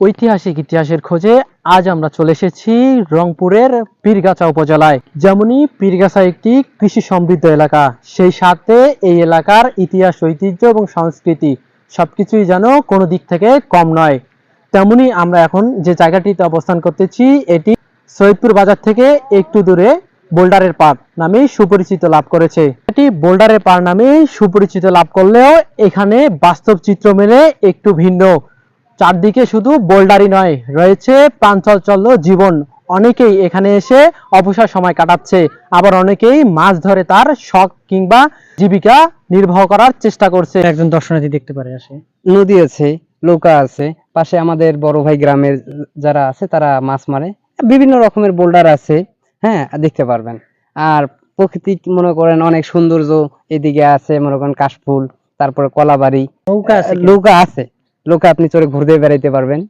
ঐতিহাসিক ইতিহাসের খোঁজে আজ আমরা চলে এসেছি রংপুরের পীরগাছা উপজেলায়। যেমনই পীরগাছা একটি কৃষি সমৃদ্ধ এলাকা, সেই সাথে এই এলাকার ইতিহাস, ঐতিহ্য এবং সংস্কৃতি সবকিছুই যেন কোনো দিক থেকে কম নয়। তেমনি আমরা এখন যে জায়গাটিতে অবস্থান করতেছি, এটি সৈয়দপুর বাজার থেকে একটু দূরে বোল্ডারের পাড় নামে সুপরিচিত লাভ করেছে। এটি বোল্ডারের পাড় নামে সুপরিচিত লাভ করলেও এখানে বাস্তব চিত্র মেলে একটু ভিন্ন। চারদিকে শুধু বোল্ডারই নয় রয়েছে প্রাঞ্চলচল্য জীবন। অনেকেই এখানে এসে অবসর সময় কাটাচ্ছে। আবার অনেকেই মাছ ধরে তার শখ কিংবা জীবিকা নির্বাহ করার চেষ্টা করছে। একজন দর্শনার্থী দেখতে পারে আসে। নদী আছে নৌকা আছে পাশে আমাদের বড় ভাই গ্রামের যারা আছে তারা মাছ মারে। বিভিন্ন রকমের বোল্ডার আছে হ্যাঁ দেখতে পারবেন। আর প্রকৃতি মনে করেন অনেক সৌন্দর্য এদিকে আছে মনে করেন কাশফুল তারপরে কলাবাড়ি। নৌকা আছে? নৌকা আছে। নৌকা আপনি চড়ে ঘুরতে বেড়াইতে পারবেন।